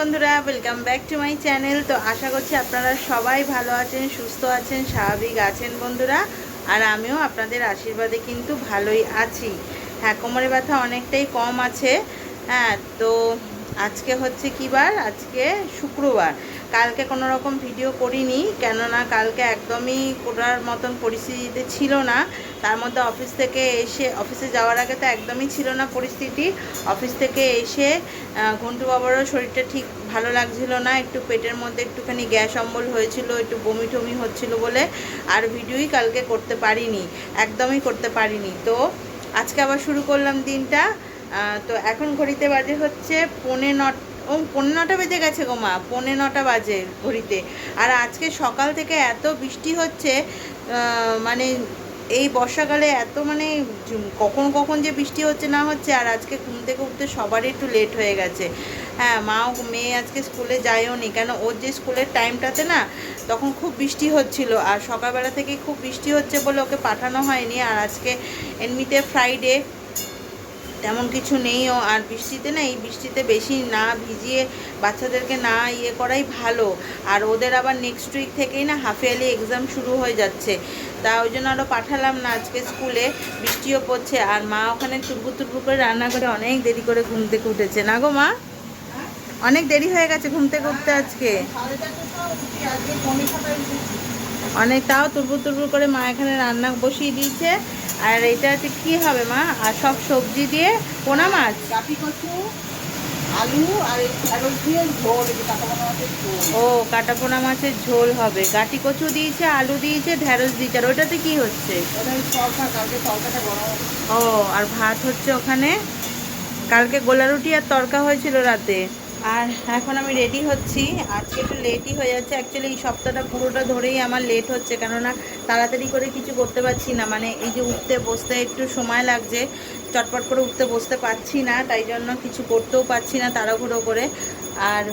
বন্ধুরা welcome back to my channel তো আশা করছি আপনারা সবাই ভালো আছেন, সুস্থ আছেন, স্বাভাবিক আছেন বন্ধুরা, আর আমিও আপনাদের আশীর্বাদে কিন্তু ভালোই আছি। হ্যাঁ কোমরে ব্যথা অনেকটাই কম আছে। হ্যাঁ তো আজকে হচ্ছে কী বার? আজকে শুক্রবার। কালকে কোনো রকম ভিডিও করিনি, কেননা কালকে একদমই করার মতন পরিস্থিতিতে ছিল না। তার মধ্যে অফিস থেকে এসে অফিসে যাওয়ার আগে তো একদমই ছিল না পরিস্থিতি। অফিস থেকে এসে ঘন্টু বাবারও শরীরটা ঠিক ভালো লাগছিল না। একটু পেটের মধ্যে একটুখানি গ্যাস অম্বল হয়েছিল, একটু বমি টমি হচ্ছিল বলে আর ভিডিওই কালকে করতে পারিনি, একদমই করতে পারিনি। তো আজকে আবার শুরু করলাম দিনটা। তো এখন ঘড়িতে বাজে হচ্ছে পৌনে নট, ও, পৌনে নটা বেজে গেছে গো মা, পৌনে নটা বাজে ঘড়িতে। আর আজকে সকাল থেকে এত বৃষ্টি হচ্ছে মানে এই বর্ষাকালে এত মানে কখন কখন যে বৃষ্টি হচ্ছে না হচ্ছে, আর আজকে ঘুম থেকে উঠতে সবারই একটু লেট হয়ে গেছে। হ্যাঁ মাও মেয়ে আজকে স্কুলে যায়ও নি, কেন ওর যে স্কুলের টাইমটাতে না তখন খুব বৃষ্টি হচ্ছিল, আর সকালবেলা থেকেই খুব বৃষ্টি হচ্ছে বলে ওকে পাঠানো হয়নি, আর আজকে এমনিতে ফ্রাইডে তেমন কিছু নেইও, আর বৃষ্টিতে না, এই বৃষ্টিতে বেশি না ভিজিয়ে বাচ্চাদেরকে না ইয়ে করাই ভালো। আর ওদের আবার নেক্সট উইক থেকেই না হাফ ইয়ারলি এক্সাম শুরু হয়ে যাচ্ছে। তা ওই জন্য আরও পাঠালাম না আজকে স্কুলে, বৃষ্টিও পড়ছে। আর মা ওখানে তুরবু তুরবু করে রান্না করে অনেক দেরি করে ঘুম থেকে উঠেছে। না গো মা? অনেক দেরি হয়ে গেছে ঘুম থেকে উঠতে আজকে। অনেক তাও তুরবু তুরবু করে মা এখানে রান্না বসিয়ে দিয়েছে। আর এটা হচ্ছে কী হবে মা? আর সব সবজি দিয়ে পোনা মাছ। গাঠি কচু আলু আর ঢেঁড়স দিয়ে ঝোল ও কাটা পোনা মাছের ঝোল হবে। গাটি কচু দিয়েছে আলু দিয়েছে ঢ্যাঁড়স দিয়েছে। আর ওটাতে কি হচ্ছে? ও আর ভাত হচ্ছে ওখানে। কালকে গোলা রুটি আর তরকা হয়েছিল রাতে। আর এখন আমি রেডি হচ্ছি। আজকে একটু লেটই হয়ে যাচ্ছে। অ্যাকচুয়ালি এই সপ্তাহটা পুরোটা ধরেই আমার লেট হচ্ছে। কেননা তাড়াতাড়ি করে কিছু করতে পারছি না। মানে এই যে উঠতে বসতে একটু সময় লাগছে। চটপট করে উঠতে বসতে পারছি না। তাই জন্য কিছু করতেও পারছি না তাড়াহুড়ো করে। আর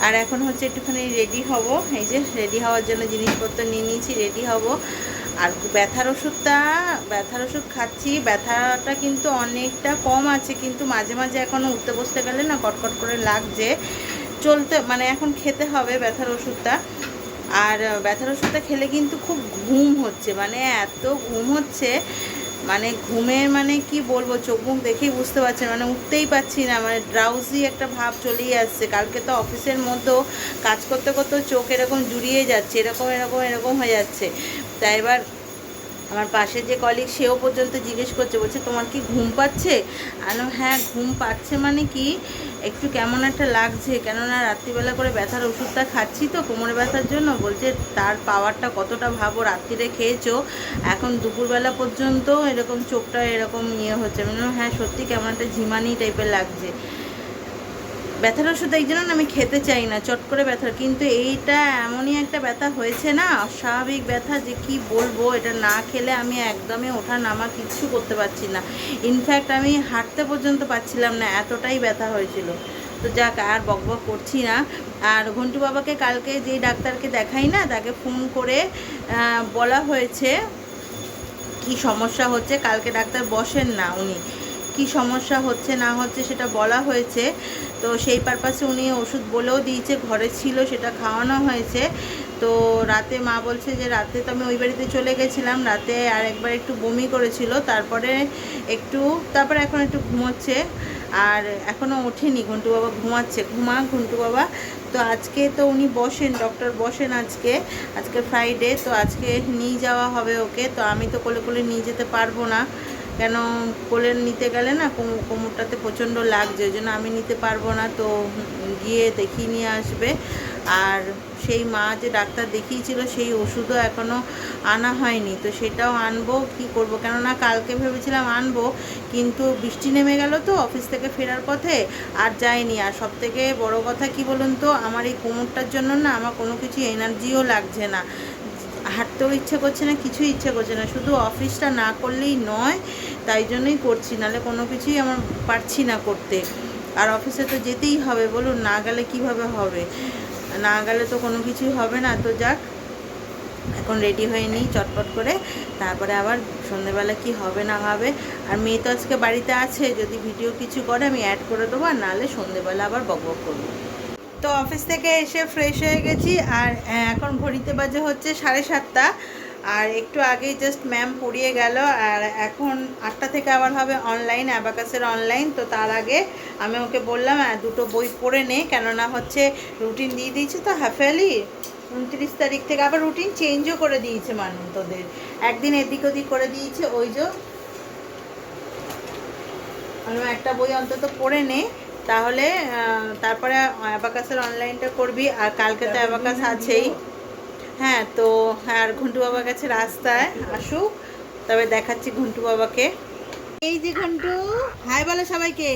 আর এখন হচ্ছে একটুখানি রেডি হব। এই যে রেডি হওয়ার জন্য জিনিসপত্র নিয়ে নিয়েছি। রেডি হব। আর ব্যথার ওষুধটা, ব্যথার ওষুধ খাচ্ছি, ব্যথাটা কিন্তু অনেকটা কম আছে, কিন্তু মাঝে মাঝে এখনও উঠতে বসতে গেলে না কটকট করে লাগছে। চলতে মানে এখন খেতে হবে ব্যথার ওষুধটা। আর ব্যথার ওষুধটা খেলে কিন্তু খুব ঘুম হচ্ছে মানে এত ঘুম হচ্ছে মানে ঘুমের মানে কি বলব, চোখ মুখ দেখেই বুঝতে পারছেন মানে উঠতেই পারছি না মানে ড্রাউজি একটা ভাব চলেই আসছে। কালকে তো অফিসের মধ্যেও কাজ করতে করতে চোখ এরকম জুড়িয়ে যাচ্ছে, এরকম এরকম এরকম হয়ে যাচ্ছে। তাই এবার আমার পাশে যে কলিগ সেও পর্যন্ত জিজ্ঞেস করছে, বলছে, তোমার কি ঘুম পাচ্ছে? আনো হ্যাঁ ঘুম পাচ্ছে মানে কি? একটু কেমন একটা লাগছে। কেননা রাত্রিবেলা করে ব্যথার ওষুধটা খাচ্ছি তো, কোমরে ব্যথার জন্য। বলছে, তার পাওয়ারটা কতটা ভাবো? রাত্রিরে খেয়েছো? এখন দুপুরবেলা পর্যন্ত এরকম চোখটা এরকম ইয়ে হচ্ছে। মানে হ্যাঁ সত্যি কেমন একটা ঝিমানি টাইপের লাগছে। ব্যথার ওষুধ এই জন্য আমি খেতে চাই না, চট করে ব্যথা। কিন্তু এইটা এমনই একটা ব্যথা হয়েছে না, অস্বাভাবিক ব্যথা যে কি বলব, এটা না খেলে আমি একদমই ওঠা নামা কিচ্ছু করতে পারছি না। ইনফ্যাক্ট আমি হাঁটতে পর্যন্ত পাচ্ছিলাম না, এতটাই ব্যথা হয়েছিল। তো যাক, আর বকবক করছি না। আর ঘন্টু বাবাকে কালকে যেই ডাক্তারকে দেখাই না, তাকে ফোন করে বলা হয়েছে কি সমস্যা হচ্ছে, কালকে ডাক্তার বসেন না উনি। কি সমস্যা হচ্ছে, না হচ্ছে সেটা বলা হয়েছে। তো সেই পারপাসে উনি ওষুধ বলেও দিয়েছে, ঘরে ছিল সেটা খাওয়ানো হয়েছে। তো রাতে মা বলছে যে, রাতে তো আমি ওই বাড়িতে চলে গেছিলাম, রাতে আর একবার একটু বমি করেছিল, তারপরে একটু, তারপরে এখন একটু ঘুমোচ্ছে। আর এখনও ওঠেনি, ঘন্টু বাবা ঘুমাচ্ছে, ঘুমা ঘন্টু বাবা। তো আজকে তো উনি বসেন ডক্টর বসেন আজকে আজকে ফ্রাইডে তো আজকে নিয়ে যাওয়া হবে ওকে। তো আমি তো কোলে কোলে নিয়ে যেতে পারব না। কেন কোলে নিতে গেলে না কোম- কোমরটাতে প্রচণ্ড লাগছে, ওই জন্য আমি নিতে পারব না। তো গিয়ে দেখিয়ে নিয়ে আসবে। আর সেই মা যে ডাক্তার দেখিয়েছিল, সেই ওষুধও এখনও আনা হয়নি। তো সেটাও আনব, কি করব? কেননা কালকে ভেবেছিলাম আনব, কিন্তু বৃষ্টি নেমে গেল তো অফিস থেকে ফেরার পথে, আর যায়নি আর সব থেকে বড় কথা কি বলুন তো, আমার এই কোমরটার জন্য না আমার কোনো কিছু এনার্জিও লাগছে না। হাঁটতেও ইচ্ছে করছে না, কিছুই ইচ্ছে করছে না। শুধু অফিসটা না করলেই নয়, তাই জন্যই করছি, নাহলে কোনো কিছুই আমার পারছি না করতে। আর অফিসে তো যেতেই হবে, বলুন, না গেলে কীভাবে হবে? না গেলে তো কোনো কিছুই হবে না, তো যাক। এখন রেডি হয়ে নিই চটপট করে, তারপরে আবার সন্ধেবেলা কি হবে না হবে। আর মেয়ে তো আজকে বাড়িতে আছে, যদি ভিডিও কিছু করে আমি অ্যাড করে দেবো, আর নাহলে সন্ধেবেলা আবার বকবক করব। তো অফিস থেকে এসে ফ্রেশ হয়ে গেছি আর এখন ঘড়িতে বাজে হচ্ছে সাড়ে সাতটা। আর একটু আগেই জাস্ট ম্যাম পড়িয়ে গেল আর এখন আটটা থেকে আবার হবে অনলাইন অ্যাবাকাসের অনলাইন তো তার আগে আমি ওকে বললাম দুটো বই পড়ে নে। কেননা হচ্ছে রুটিন দিয়ে দিয়েছে তো হাফেলি উনত্রিশ তারিখ থেকে আবার রুটিন চেঞ্জও করে দিয়েছে মানুষ তোদের একদিন এদিক ওদিক করে দিয়েছে, ওই যে। একটা বই অন্তত পড়ে নে। তাহলে তারপরে অ্যাবাকাসের অনলাইনটা করবি আর কালকে তো অ্যাবাকাস আছেই। হ্যাঁ তো আর ঘন্টু বাবার কাছে রাস্তায় আসুক তবে দেখাচ্ছি ঘন্টু বাবাকে। এই যে ঘন্টু হাই বলো সবাইকে।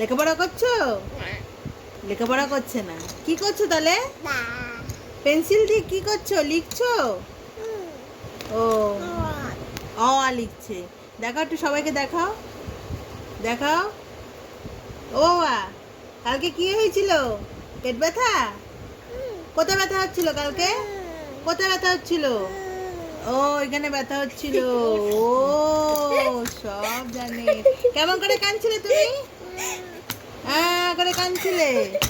লেখাপড়া করছ? লেখাপড়া করছে না। কি করছ তাহলে? পেন্সিল দিয়ে কি করছ? লিখছো? ও অ। আ লিখছে। দেখাও একটু সবাইকে দেখাও। দেখাও। ও আ কালকে কি হয়েছিল? পেট ব্যথা? কোথায় ব্যথা হচ্ছিল কালকে? কোথায় ব্যথা হচ্ছিল? ও, এখানে ব্যথা হচ্ছিল। ও, সব জানে। কেমন করে কাঁদছিলে তুমি? হ্যাঁ করে কাঁদছিলে।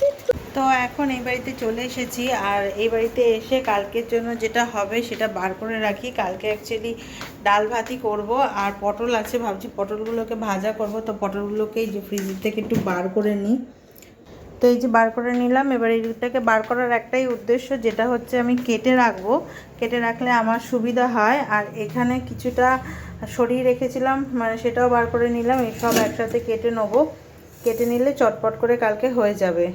তো এখন এই বাড়িতে চলে এসেছি আর এই বাড়িতে এসে কালকের জন্য যেটা হবে সেটা বার করে রাখি। কালকে অ্যাকচুয়ালি ডাল ভাতই করব আর পটল আছে, ভাবছি পটলগুলোকে ভাজা করব। তো পটলগুলোকে এই যে ফ্রিজের থেকে একটু বার করে নিই। তো এই যে বার করে নিলাম, এবার এইটাকে বার করার একটাই উদ্দেশ্য যেটা হচ্ছে আমি কেটে রাখব। কেটে রাখলে আমার সুবিধা হয়। আর এখানে কিছুটা সরিয়ে রেখেছিলাম মানে সেটাও বার করে নিলাম, এই সব একসাথে কেটে নেব। কেটে নিলে চটপট করে কালকে হয়ে যাবে।